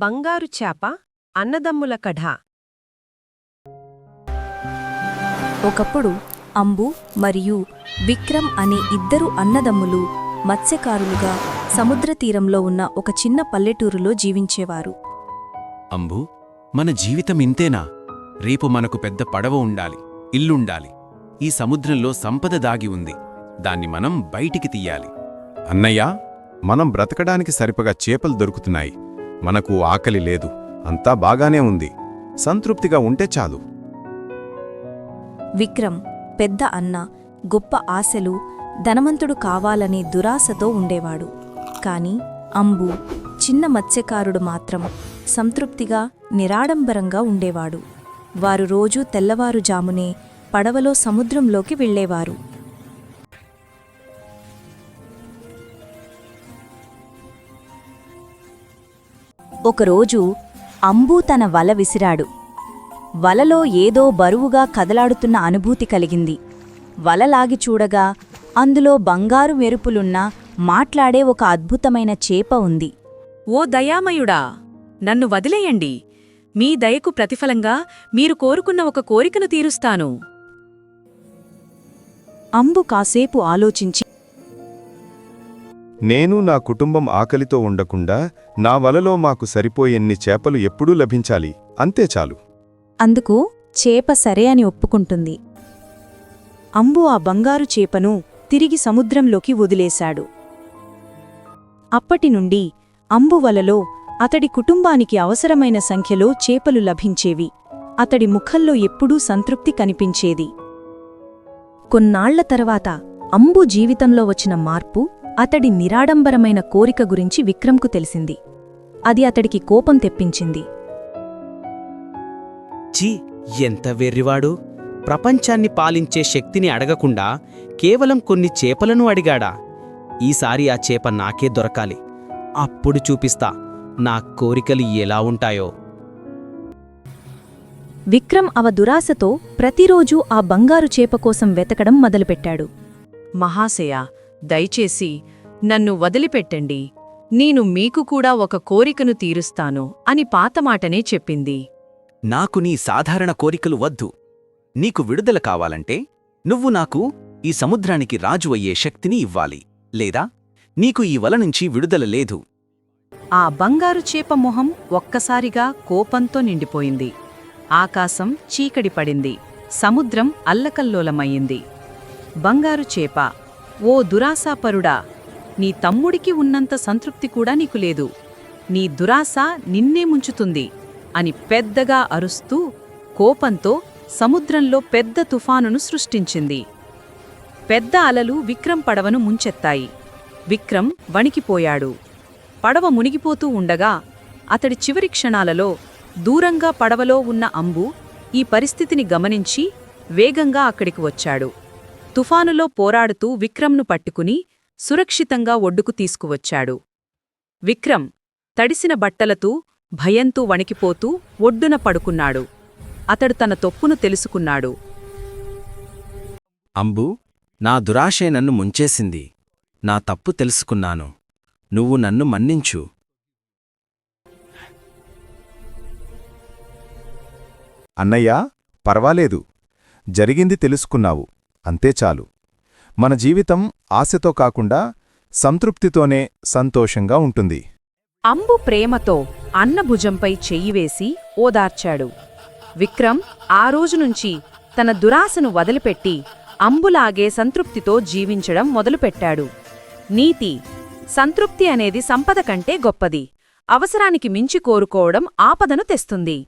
బంగారు చేప అన్నదమ్ముల కథ ఒకప్పుడు అంబు మరియు విక్రమ్ అనే ఇద్దరు అన్నదమ్ములు మత్స్యకారులుగా సముద్ర తీరంలో ఉన్న ఒక చిన్న పల్లెటూరులో జీవించేవారు. అంబు మన జీవితం ఇంతేనా? రేపు మనకు పెద్ద పడవ ఉండాలి ఇల్లుండాలి. ఈ సముద్రంలో సంపద దాగి ఉంది దాన్ని మనం బయటికి తీయాలి. అన్నయ్యా మనం బ్రతకడానికి సరిపగా చేపలు దొరుకుతున్నాయి. మనకు ఆకలి లేదు. అంతా బాగానే ఉంది. సంతృప్తిగా ఉంటే చాలు. విక్రమ్ పెద్ద అన్న గొప్ప ఆశలు ధనవంతుడు కావాలనే దురాశతో ఉండేవాడు. కాని అంబు చిన్న మత్స్యకారుడు మాత్రం సంతృప్తిగా నిరాడంబరంగా ఉండేవాడు. వారు రోజూ తెల్లవారుజామునే పడవలో సముద్రంలోకి వెళ్ళేవారు. ఒకరోజు అంబు తన వల విసిరాడు. వలలో ఏదో బరువుగా కదలాడుతున్న అనుభూతి కలిగింది. వల లాగి చూడగా అందులో బంగారు మెరుపులున్న మాట్లాడే ఒక అద్భుతమైన చేప ఉంది. ఓ దయామయుడా! నన్ను వదిలేయండి. మీ దయకు ప్రతిఫలంగా మీరు కోరుకున్న ఒక కోరికను తీరుస్తాను. అంబు కాసేపు ఆలోచించి నేను నా కుటుంబం ఆకలితో ఉండకుండా నా వలలో మాకు సరిపోయేన్ని చేపలు ఎప్పుడూ లభించాలి. అంతే చాలు. అందుకు చేప సరే అని ఒప్పుకుంటుంది. అంబు ఆ బంగారు చేపను తిరిగి సముద్రంలోకి వదిలేశాడు. అప్పటినుండి అంబు వలలో అతడి కుటుంబానికి అవసరమైన సంఖ్యలో చేపలు లభించేవి. అతడి ముఖంలో ఎప్పుడూ సంతృప్తి కనిపించేది. కొన్నాళ్ళ తర్వాత అంబు జీవితంలో వచ్చిన మార్పు అతడి నిరాడంబరమైన కోరిక గురించి విక్రమ్కు తెలిసింది. అది అతడికి కోపం తెప్పించింది. ఛీ ఎంత వెర్రివాడు! ప్రపంచాన్ని పాలించే శక్తిని అడగకుండా కేవలం కొన్ని చేపలను అడిగాడా? ఈసారి ఆ చేప నాకే దొరకాలి. అప్పుడు చూపిస్తా నా కోరికలు ఎలా ఉంటాయో. విక్రమ్ అవ దురాశతో ప్రతిరోజూ ఆ బంగారు చేప కోసం వెతకడం మొదలుపెట్టాడు. మహాశయ దయచేసి నన్ను వదిలిపెట్టండి. నేను మీకు కూడా ఒక కోరికను తీరుస్తాను అని పాతమాటనే చెప్పింది. నాకు నీ సాధారణ కోరికలు వద్దు. నీకు విడుదల కావాలంటే నువ్వు నాకు ఈ సముద్రానికి రాజు అయ్యే శక్తిని ఇవ్వాలి లేదా? నీకు ఈ వల నుంచి విడుదల లేదు. ఆ బంగారు చేప మొహం ఒక్కసారిగా కోపంతో నిండిపోయింది. ఆకాశం చీకడి పడింది. సముద్రం అల్లకల్లోలమయ్యింది. బంగారు చేప ఓ దురాశాపరుడా నీ తమ్ముడికి ఉన్నంత సంతృప్తి కూడా నీకు లేదు. నీ దురాశ నిన్నే ముంచుతుంది అని పెద్దగా అరుస్తూ కోపంతో సముద్రంలో పెద్ద తుఫానును సృష్టించింది. పెద్ద అలలు విక్రమ్ పడవను ముంచెత్తాయి. విక్రమ్ వణికిపోయాడు. పడవ మునిగిపోతూ ఉండగా అతడి చివరి క్షణాలలో దూరంగా పడవలో ఉన్న అంబు ఈ పరిస్థితిని గమనించి వేగంగా అక్కడికి వచ్చాడు. తుఫానులో పోరాడుతూ విక్రమ్ను పట్టుకుని సురక్షితంగా ఒడ్డుకు తీసుకువచ్చాడు. విక్రమ్ తడిసిన బట్టలతో భయంతో వణికిపోతూ ఒడ్డున పడుకున్నాడు. అతడు తన తొప్పును తెలుసుకున్నాడు. అంబు నా దురాశే నన్ను ముంచేసింది. నా తప్పు తెలుసుకున్నాను. నువ్వు నన్ను మన్నించు. అన్నయ్యా పర్వాలేదు. జరిగింది తెలుసుకున్నావు. అంతే చాలు. మన జీవితం ఆశతో కాకుండా సంతృప్తితోనే సంతోషంగా ఉంటుంది. అంబు ప్రేమతో అన్నభుజంపై చెయ్యివేసి ఓదార్చాడు. విక్రమ్ ఆ రోజునుంచి తన దురాశను వదిలిపెట్టి అంబులాగే సంతృప్తితో జీవించడం మొదలుపెట్టాడు. నీతి సంతృప్తి అనేది సంపద కంటే గొప్పది. అవసరానికి మించి కోరుకోవడం ఆపదను తెస్తుంది.